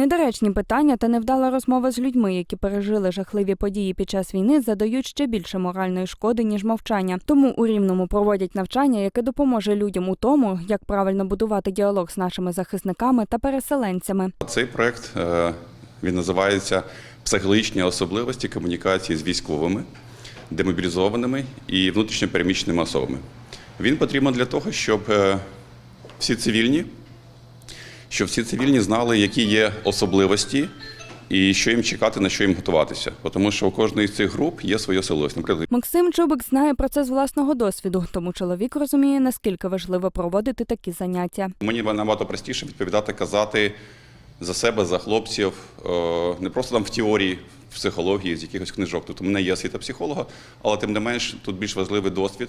Недоречні питання та невдала розмова з людьми, які пережили жахливі події під час війни, задають ще більше моральної шкоди ніж мовчання. Тому у рівному проводять навчання, яке допоможе людям у тому, як правильно будувати діалог з нашими захисниками та переселенцями. Цей проект е, він називається Психологічні особливості комунікації з військовими, демобілізованими і внутрішньо переміщеними особами. Він потрібен для того, щоб е, всі цивільні, щоб всі цивільні знали, які є особливості і що їм чекати, на що їм готуватися. Тому що у кожної з цих груп є свої особливості. Наприклад, Максим Чубик знає про це з власного досвіду, тому чоловік розуміє, наскільки важливо проводити такі заняття. Мені набагато простіше відповідати, казати за себе, за хлопців, е, не просто там в теорії, в психології, з якихось книжок. Тобто в мене є освіта психолога, але тим не менш тут більш важливий досвід.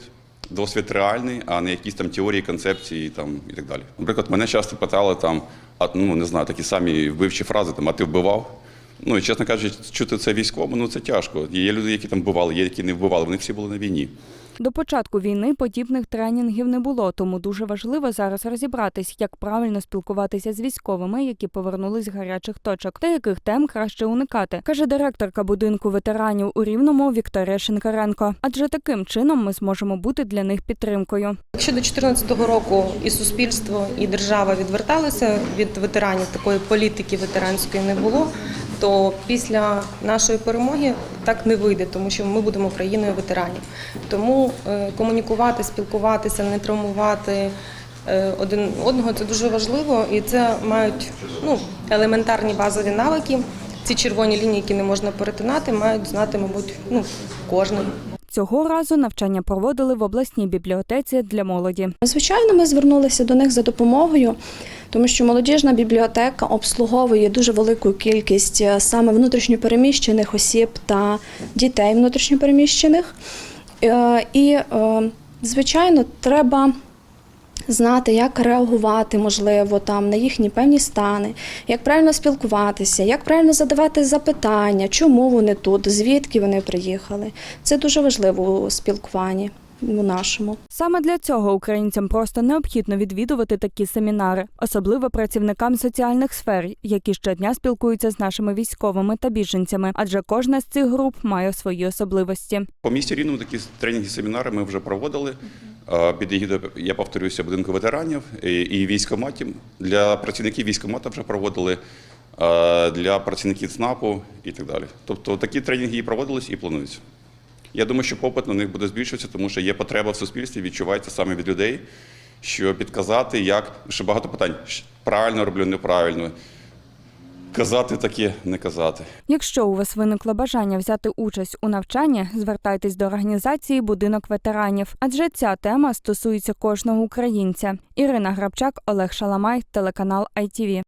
Досвід реальний, а не якісь там теорії, концепції там, і так далі. Наприклад, мене часто питали там, а, ну не знаю, такі самі вбивчі фрази, там, а ти вбивав? Ну і чесно кажучи, чути це військовому, ну це тяжко. Є люди, які там вбивали, є які не вбивали, вони всі були на війні. До початку війни подібних тренінгів не було, тому дуже важливо зараз розібратись, як правильно спілкуватися з військовими, які повернулись з гарячих точок, та яких тем краще уникати, каже директорка будинку ветеранів у Рівному Вікторія Шинкаренко. Адже таким чином ми зможемо бути для них підтримкою. Якщо до 2014 року і суспільство, і держава відверталися від ветеранів, такої політики ветеранської не було, то після нашої перемоги так не вийде, тому що ми будемо країною ветеранів. Тому е, комунікувати, спілкуватися, не травмувати е, один одного це дуже важливо, і це мають ну, елементарні базові навики. Ці червоні лінії, які не можна перетинати, мають знати, мабуть, ну, кожен. Цього разу навчання проводили в обласній бібліотеці для молоді. Звичайно, ми звернулися до них за допомогою, тому що молодіжна бібліотека обслуговує дуже велику кількість е, саме внутрішньопереміщених осіб та дітей внутрішньопереміщених. Е, І, е, звичайно, треба знати, як реагувати, можливо, там на їхні певні стани, як правильно спілкуватися, як правильно задавати запитання, чому вони тут, звідки вони приїхали. Це дуже важливо у спілкуванні у нашому. Саме для цього українцям просто необхідно відвідувати такі семінари, особливо працівникам соціальних сфер, які щодня спілкуються з нашими військовими та біженцями, адже кожна з цих груп має свої особливості. По місті Рівному такі тренінги, семінари ми вже проводили. Під егідою, я повторюся, будинку ветеранів і, і військоматів. Для працівників військомата вже проводили, для працівників ЦНАПу і так далі. Тобто такі тренінги і проводились, і плануються. Я думаю, що попит на них буде збільшуватися, тому що є потреба в суспільстві, відчувається саме від людей, що підказати, як що багато питань правильно роблю, неправильно. Казати таке, не казати. Якщо у вас виникло бажання взяти участь у навчанні, звертайтесь до організації Будинок ветеранів, адже ця тема стосується кожного українця. Ірина Грабчак, Олег Шаламай, телеканал ITV.